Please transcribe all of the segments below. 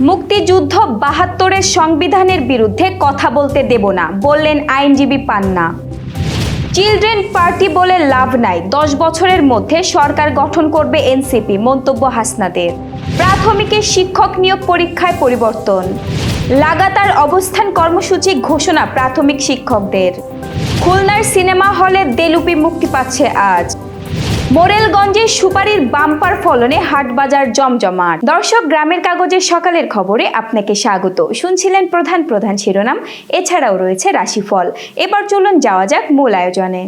মুক্তিযুদ্ধ বাহাত্তরের সংবিধানের বিরুদ্ধে কথা বলতে দেব না, বললেন আইনজীবী পান্না। চিলড্রেন পার্টি বলে লাভ নাই, দশ বছরের মধ্যে সরকার গঠন করবে এনসিপি, মন্তব্য হাসনাদের। প্রাথমিকের শিক্ষক নিয়োগ পরীক্ষায় পরিবর্তন। লাগাতার অবস্থান কর্মসূচি ঘোষণা প্রাথমিক শিক্ষকদের। খুলনার সিনেমা হলে দেলুপি মুক্তি পাচ্ছে আজ। মোরেলগঞ্জে সুপারির বাম্পার ফলনে হাটবাজার জমজমাট। দর্শক, গ্রামের কাগজের সকালের খবরে আপনাকে স্বাগত। শুনছিলেন প্রধান প্রধান শিরোনাম, এছাড়াও রয়েছে রাশিফল। এবার চলুন যাওয়া যাক মূল আয়োজনে।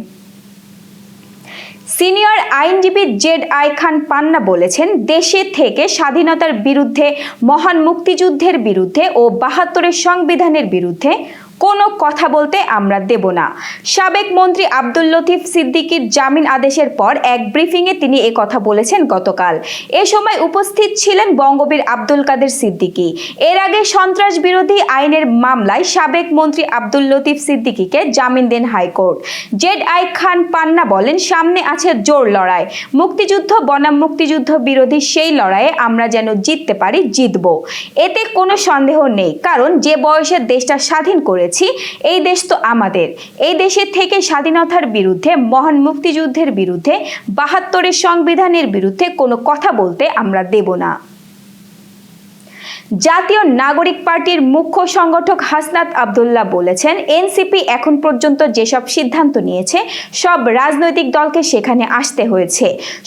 সিনিয়র আইনজীবী জেড আই খান পান্না বলেছেন, দেশে থেকে স্বাধীনতার বিরুদ্ধে, মহান মুক্তিযুদ্ধের বিরুদ্ধে ও বাহাত্তরের সংবিধানের বিরুদ্ধে কোনো কথা বলতে আমরা দেব না। সাবেক মন্ত্রী আব্দুল লতিফ সিদ্দিকির জামিন আদেশের পর এক ব্রিফিংয়ে তিনি এ কথা বলেছেন গতকাল। এ সময় উপস্থিত ছিলেন বঙ্গবীর আব্দুল কাদের সিদ্দিকী। এর আগে সন্ত্রাস বিরোধী আইনের মামলায় সাবেক মন্ত্রী আব্দুল লতিফ সিদ্দিকিকে জামিন দেন high court. Z I Khan Panna বলেন, সামনে আছে জোর লড়াই। মুক্তিযুদ্ধ বনাম মুক্তিযুদ্ধ বিরোধী সেই লড়াইয়ে আমরা যেন জিততে পারি, জিতব। এতে কোনো সন্দেহ নেই, কারণ যে বয়সে দেশটা স্বাধীন করেছি, এই দেশ তো আমাদের। এই দেশের থেকে স্বাধীনতার বিরুদ্ধে, মহান মুক্তিযুদ্ধের বিরুদ্ধে, বাহাত্তরের সংবিধানের বিরুদ্ধে কোনো কথা বলতে আমরা দেব না। জাতীয় নাগরিক পার্টির মুখ্য সংগঠক হাসনাত আবদুল্লাহ বলেছেন, এনসিপি এখন পর্যন্ত যেসব সিদ্ধান্ত নিয়েছে, সব রাজনৈতিক দলকে সেখানে আসতে হয়েছে।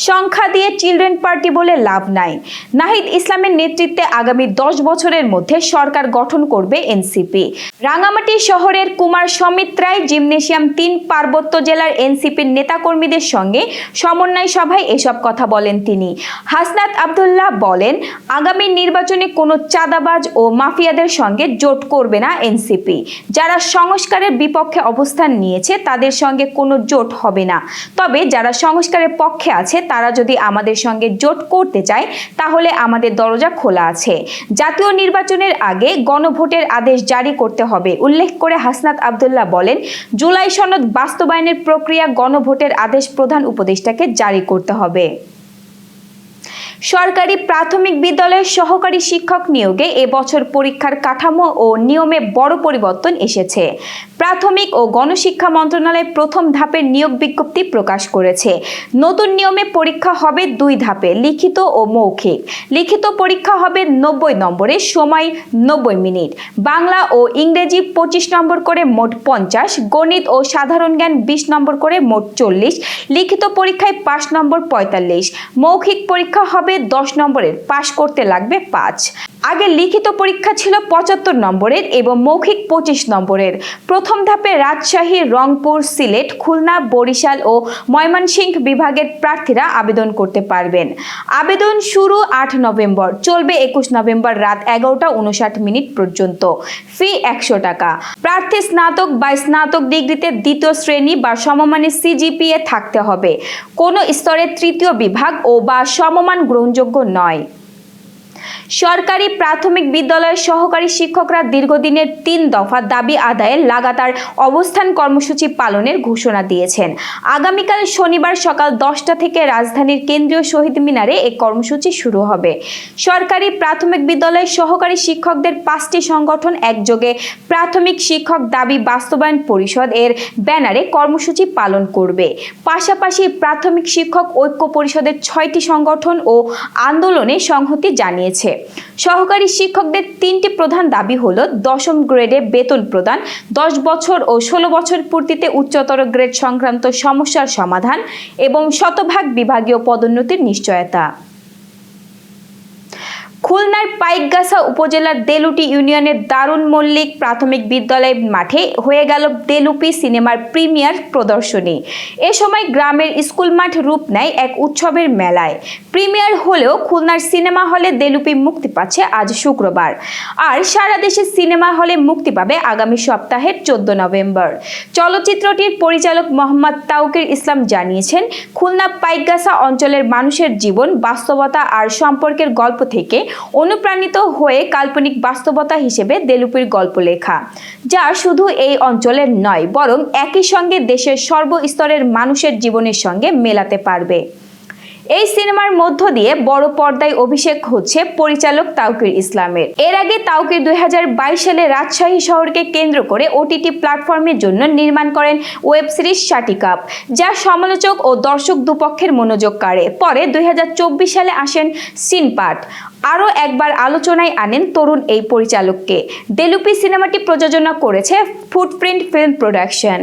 সংখ্যা দিয়ে চিলড্রেন পার্টি বলে লাভ নাই। নাহিদ ইসলামের নেতৃত্বে আগামী দশ বছরের মধ্যে সরকার গঠন করবে এনসিপি। রাঙামাটি শহরের কুমার সমিত রায় জিমনেশিয়াম তিন পার্বত্য জেলার এনসিপির নেতাকর্মীদের সঙ্গে সমন্বয় সভায় এসব কথা বলেন তিনি। হাসনাত আবদুল্লাহ বলেন, আগামী নির্বাচনে কোনো চাঁদাবাজ ও মাফিয়াদের সঙ্গে জোট করবে না এনসিপি। যারা সংস্কারের বিপক্ষে অবস্থান নিয়েছে, তাদের সঙ্গে কোনো জোট হবে না। তবে যারা সংস্কারের পক্ষে আছে, তারা যদি আমাদের সঙ্গে জোট করতে চায়, তাহলে আমাদের দরজা খোলা আছে। জাতীয় নির্বাচনের আগে গণভোটের আদেশ জারি করতে হবে। উল্লেখ করে হাসনাত আবদুল্লাহ বলেন, জুলাই সনদ বাস্তবায়নের প্রক্রিয়া গণভোটের আদেশ প্রধান উপদেষ্টাকে জারি করতে হবে। সরকারি প্রাথমিক বিদ্যালয়ের সহকারী শিক্ষক নিয়োগে এবছর পরীক্ষার কাঠামো ও নিয়মে বড় পরিবর্তন এসেছে। প্রাথমিক ও গণশিক্ষা মন্ত্রণালয় প্রথম ধাপের নিয়োগ বিজ্ঞপ্তি প্রকাশ করেছে। নতুন নিয়মে পরীক্ষা হবে দুই ধাপে, লিখিত ও মৌখিক। লিখিত পরীক্ষা হবে নব্বই নম্বরে, সময় নব্বই মিনিট। বাংলা ও ইংরেজি পঁচিশ নম্বর করে মোট পঞ্চাশ, গণিত ও সাধারণ জ্ঞান বিশ নম্বর করে মোট চল্লিশ, লিখিত পরীক্ষায় পাঁচ নম্বর পঁয়তাল্লিশ, মৌখিক পরীক্ষা হবে দশ নম্বরের, পাশ করতে লাগবে পাঁচ। আগে লিখিত পরীক্ষা ছিল পঁচাত্তর নম্বরের এবং মৌখিক পঁচিশ নম্বরের। প্রথম ধাপে রাজশাহী, রংপুর, সিলেট, খুলনা, বরিশাল ও ময়মনসিংহ বিভাগের প্রার্থীরা আবেদন করতে পারবেন। আবেদন শুরু আট নভেম্বর, চলবে একুশ নভেম্বর রাত এগারোটা উনষাট মিনিট পর্যন্ত। ফি একশো টাকা। প্রার্থী স্নাতক বা স্নাতক ডিগ্রিতে দ্বিতীয় শ্রেণি বা সমমানের সিজিপিএ থাকতে হবে। কোনো স্তরে তৃতীয় বিভাগ ও বা সমমান গ্রহণযোগ্য নয়। সরকারি প্রাথমিক বিদ্যালয়ের সহকারী শিক্ষকরা দীর্ঘদিনের তিন দফা দাবি আদায়ে লাগাতার অবস্থান কর্মসূচি পালনের ঘোষণা দিয়েছেন। আগামীকাল শনিবার সকাল দশটা থেকে রাজধানীর কেন্দ্রীয় শহীদ মিনারে এ কর্মসূচি শুরু হবে। সরকারি প্রাথমিক বিদ্যালয়ের সহকারী শিক্ষকদের পাঁচটি সংগঠন একযোগে প্রাথমিক শিক্ষক দাবি বাস্তবায়ন পরিষদ এর ব্যানারে কর্মসূচি পালন করবে। পাশাপাশি প্রাথমিক শিক্ষক ঐক্য পরিষদের ছয়টি সংগঠন ও আন্দোলনে সংহতি জানিয়েছে। সহকারী শিক্ষকদের তিনটি প্রধান দাবি হল দশম গ্রেডে বেতন প্রদান, দশ বছর ও ষোলো বছর পূর্তিতে উচ্চতর গ্রেড সংক্রান্ত সমস্যার সমাধান এবং শতভাগ বিভাগীয় পদোন্নতির নিশ্চয়তা। খুলনার পাইকগাছা উপজেলার দেলুটি ইউনিয়নের দারুণ মল্লিক প্রাথমিক বিদ্যালয় মাঠে হয়ে গেল দেলুপি সিনেমার প্রিমিয়ার প্রদর্শনী। এ সময় গ্রামের স্কুল মাঠ রূপ নেয় এক উৎসবের মেলায়। প্রিমিয়ার হলেও খুলনার সিনেমা হলে দেলুপি মুক্তি পাচ্ছে আজ শুক্রবার। আর সারা দেশে সিনেমা হলে মুক্তি পাবে আগামী সপ্তাহের চোদ্দ নভেম্বর। চলচ্চিত্রটির পরিচালক মোহাম্মদ তাউকির ইসলাম জানিয়েছেন, খুলনা পাইকগাছা অঞ্চলের মানুষের জীবন, বাস্তবতা আর সম্পর্কের গল্প থেকে অনুপ্রাণিত হয়ে কাল্পনিক বাস্তবতা হিসেবে দেলুপির গল্প লেখা, যা শুধু এই অঞ্চলের নয়, বরং একই সঙ্গে দেশের সর্বস্তরের মানুষের জীবনের সঙ্গে মেলাতে পারবে। এই সিনেমার মধ্য দিয়ে বড় পর্দায় অভিষেক হচ্ছে পরিচালক তাওকির ইসলামের। এর আগে তাওকির দুই সালে রাজশাহী শহরকে কেন্দ্র করে ওটিটি প্ল্যাটফর্মের জন্য নির্মাণ করেন ওয়েব সিরিজ শাটি কাপ, যা সমালোচক ও দর্শক দুপক্ষের মনোযোগ কাড়ে। পরে দু হাজার চব্বিশ সালে আসেন সিনপাট। আরও একবার আলোচনায় আনেন তরুণ এই পরিচালককে। দেলুপি সিনেমাটি প্রযোজনা করেছে ফুটপ্রিন্ট ফিল্ম প্রোডাকশন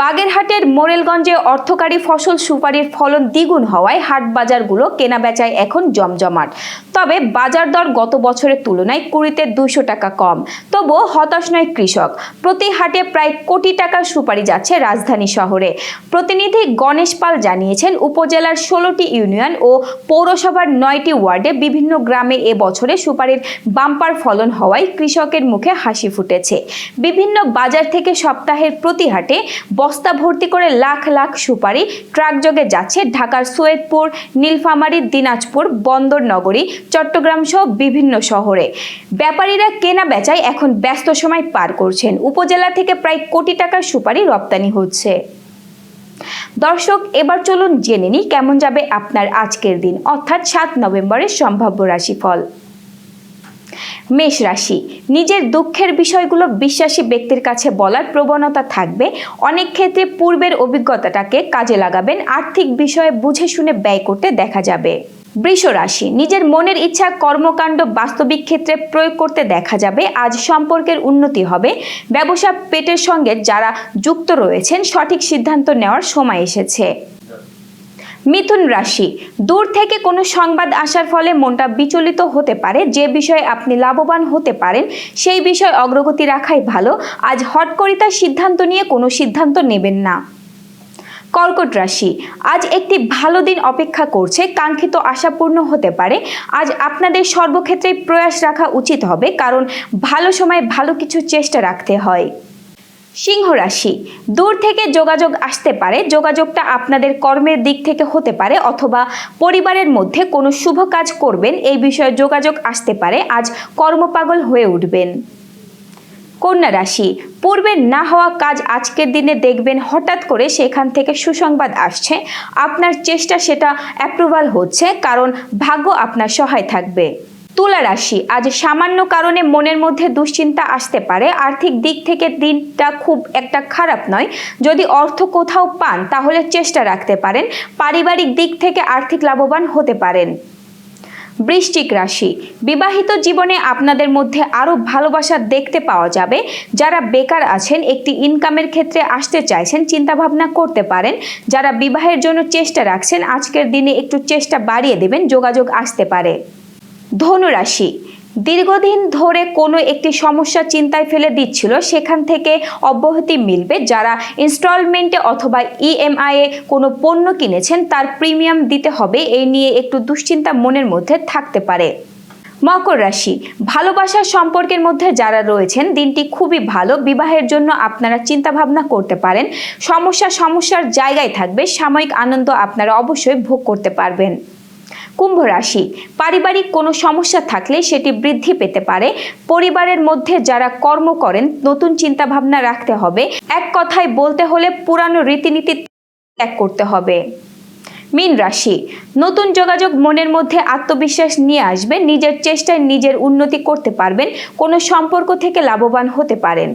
বাগেরহাটের মোরেলগঞ্জে অর্থকারী ফসল সুপারির ফলন দ্বিগুণ হওয়ায় হাট বাজারগুলো কেনা বেচায় এখন জমজমাট। তবে বাজার দর গত বছরের তুলনায় কুড়িতে দুশো টাকা কম। তবুও হতাশ নয় কৃষক। প্রতি হাটে প্রায় কোটি টাকার সুপারি যাচ্ছে রাজধানী শহরে। প্রতিনিধি গণেশ পাল জানিয়েছেন, উপজেলার ষোলোটি ইউনিয়ন ও পৌরসভার নয়টি ওয়ার্ডে বিভিন্ন গ্রামে এ বছরে সুপারির বাম্পার ফলন হওয়ায় কৃষকের মুখে হাসি ফুটেছে। বিভিন্ন বাজার থেকে সপ্তাহের প্রতি হাটে বস্তা ভর্তি করে লাখ লাখ সুপারি ট্রাকযোগে যাচ্ছে ঢাকার সৈয়দপুর, নীলফামারী, দিনাজপুর বন্দরনগরী চট্টগ্রাম সহ বিভিন্ন শহরে। ব্যাপারীরা কেনা বেচায় এখন ব্যস্ত সময় পার করছেন। উপজেলা থেকে প্রায় কোটি টাকার সুপারি রপ্তানি হচ্ছে। দর্শক, এবার চলুন জেনে নিই কেমন যাবে আপনার আজকের দিন, অর্থাৎ সাত নভেম্বরের সম্ভাব্য রাশিফল। মেষ রাশি, নিজের দুঃখের বিষয়গুলো বিশ্বাসী ব্যক্তির কাছে বলার প্রবণতা থাকবে। অনেক ক্ষেত্রে পূর্বের অভিজ্ঞতাটাকে কাজে লাগাবেন, আর্থিক বিষয়ে বুঝে শুনে ব্যয় করতে দেখা যাবে। বৃষ রাশি নিজের মনের ইচ্ছা, কর্মকাণ্ড বাস্তবিক ক্ষেত্রে প্রয়োগ করতে দেখা যাবে। আজ সম্পর্কের উন্নতি হবে। ব্যবসা, পেটের সঙ্গে যারা যুক্ত রয়েছেন, সঠিক সিদ্ধান্ত নেওয়ার সময় এসেছে। মিথুন রাশি। দূর থেকে কোনো সংবাদ আসার ফলে মনটা বিচলিত হতে পারে। যে বিষয়ে আপনি লাভবান হতে পারেন, সেই বিষয়ে অগ্রগতি রাখাই ভালো। আজ হটকরিতা সিদ্ধান্ত নিয়ে কোনো সিদ্ধান্ত নেবেন না। কর্কট রাশি। আজ একটি ভালো দিন অপেক্ষা করছে, কাঙ্ক্ষিত আশাপূর্ণ হতে পারে। আজ আপনাদের সর্বক্ষেত্রে প্রয়াস রাখা উচিত হবে, কারণ ভালো সময় ভালো কিছু চেষ্টা রাখতে হয়। সিংহ রাশি, দূর থেকে যোগাযোগ আসতে পারে, যোগাযোগটা আপনাদের কর্মের দিক থেকে হতে পারে, অথবা পরিবারের মধ্যে কোনো শুভ কাজ করবেন, এই বিষয়ে যোগাযোগ আসতে পারে, আজ কর্মপাগল হয়ে উঠবেন। কন্যা রাশি, পূর্বে না হওয়া কাজ আজকের দিনে দেখবেন হঠাৎ করে সেখান থেকে সুসংবাদ আসছে। আপনার চেষ্টা সেটা অ্যাপ্রুভাল হচ্ছে, কারণ ভাগ্য আপনার সহায় থাকবে। তুলা রাশি, আজ সামান্য কারণে মনের মধ্যে দুশ্চিন্তা আসতে পারে। আর্থিক দিক থেকে দিনটা খুব একটা খারাপ নয়। যদি অর্থ কোথাও পান, তাহলে চেষ্টা রাখতে পারেন। পারিবারিক দিক থেকে আর্থিক লাভবান হতে পারেন। বৃশ্চিক রাশি। বিবাহিত জীবনে আপনাদের মধ্যে আরও ভালোবাসা দেখতে পাওয়া যাবে। যারা বেকার আছেন, একটি ইনকামের ক্ষেত্রে আসতে চাইছেন, চিন্তাভাবনা করতে পারেন। যারা বিবাহের জন্য চেষ্টা রাখছেন, আজকের দিনে একটু চেষ্টা বাড়িয়ে দেবেন, যোগাযোগ আসতে পারে। ধনুরাশি দীর্ঘদিন ধরে কোনো একটি সমস্যা চিন্তায় ফেলে দিচ্ছিল, সেখান থেকে অব্যাহতি মিলবে। যারা ইনস্টলমেন্টে অথবা ইএমআই এ কোনো পণ্য কিনেছেন, তার প্রিমিয়াম দিতে হবে। এই নিয়ে একটু দুশ্চিন্তা মনের মধ্যে থাকতে পারে। মকর রাশি ভালোবাসার সম্পর্কের মধ্যে যারা রয়েছেন, দিনটি খুবই ভালো। বিবাহের জন্য আপনারা চিন্তা ভাবনা করতে পারেন। সমস্যা সমস্যার জায়গায় থাকবে। সাময়িক আনন্দ আপনারা অবশ্যই ভোগ করতে পারবেন। কুম্ভ রাশি। পারিবারিক কোনো সমস্যা থাকলে সেটি বৃদ্ধি পেতে পারে। পরিবারের মধ্যে যারা কর্ম করেন, নতুন চিন্তা ভাবনা রাখতে হবে। এক কথায় বলতে হলে পুরানো রীতিনীতি ত্যাগ করতে হবে। মীন রাশি। নতুন যোগাযোগ মনের মধ্যে আত্মবিশ্বাস নিয়ে আসবে নিজের চেষ্টায় নিজের উন্নতি করতে পারবেন। কোনো সম্পর্ক থেকে লাভবান হতে পারেন।